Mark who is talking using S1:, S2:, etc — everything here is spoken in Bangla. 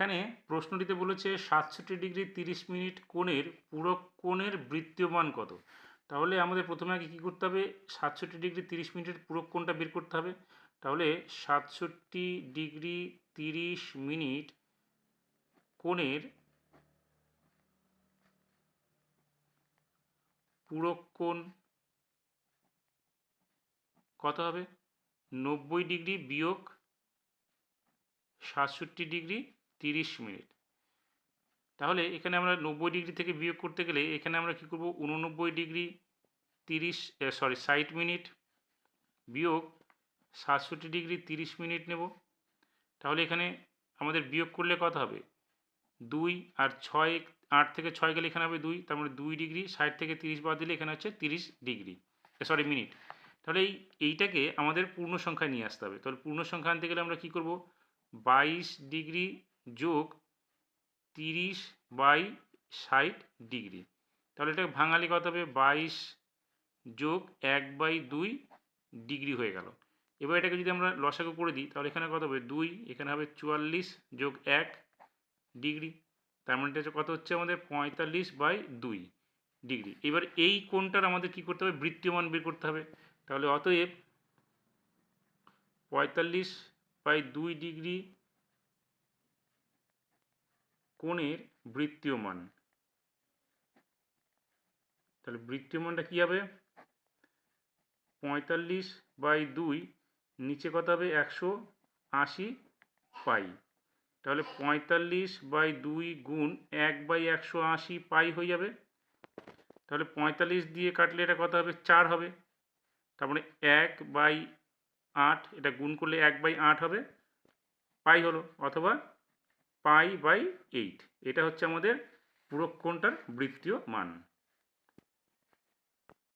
S1: এখানে প্রশ্নটিতে বলেছে সাতষট্টি ডিগ্রি তিরিশ মিনিট কোণের পূরক কোণের বৃত্তীয়মান কত? তাহলে আমাদের প্রথমে আগে কী করতে হবে? সাতষট্টি ডিগ্রি তিরিশ মিনিটের পূরক কোণটা বের করতে হবে। তাহলে সাতষট্টি ডিগ্রি তিরিশ মিনিট কোণের পূরক কোণ কত হবে? নব্বই ডিগ্রি বিয়োগ সাতষট্টি ডিগ্রি তিরিশ মিনিট। তাহলে এখানে আমরা নব্বই ডিগ্রি থেকে বিয়োগ করতে গেলে এখানে আমরা কী করব? উননব্বই ডিগ্রি তিরিশ সরি, ষাট মিনিট বিয়োগ সাতষট্টি ডিগ্রি তিরিশ মিনিট নেব। তাহলে এখানে আমাদের বিয়োগ করলে কত হবে? দুই আর ছয়, আট থেকে ছয় গেলে এখানে হবে দুই। তার মানে দুই ডিগ্রি, ষাট থেকে তিরিশ বাদ দিলে এখানে হচ্ছে তিরিশ ডিগ্রি। Sorry, minute. তাহলে এই, এইটাকে আমাদের পূর্ণ সংখ্যায় নিয়ে আসতে হবে। তাহলে পূর্ণ সংখ্যা আনতে গেলে আমরা কী করব? বাইশ ডিগ্রি যোগ তিরিশ বাই ষাট ডিগ্রি। তাহলে এটাকে ভাঙালি কত হবে? বাইশ যোগ এক বাই দুই ডিগ্রি হয়ে গেল। এবার এটাকে যদি আমরা লসাগু করে দিই, তাহলে এখানে কত হবে? দুই, এখানে হবে চুয়াল্লিশ যোগ এক ডিগ্রি। তার মানে এটা কত হচ্ছে আমাদের? পঁয়তাল্লিশ বাই দুই ডিগ্রি। এবার এই কোণটার আমাদের কি করতে হবে? বৃত্তীয় মান বের করতে হবে। তাহলে অতএব পঁয়তাল্লিশ বাই দুই ডিগ্রি কোণের বৃত্তীয় মান তাহলে বৃত্তীয় মানটা কী হবে? পঁয়তাল্লিশ বাই দুই নিচে কত হবে? একশো আশি পাই। তাহলে পঁয়তাল্লিশ বাই দুই গুণ এক বাই একশো আশি পাই হয়ে যাবে। তাহলে পঁয়তাল্লিশ দিয়ে কাটলে এটা কত হবে? চার হবে। তারপরে এক বাই আট, এটা গুণ করলে এক বাই আট হবে, পাই হলো। অথবা পাই বাই এইট। এটা হচ্ছে আমাদের পুরক্ষণটার বৃত্তীয় মান।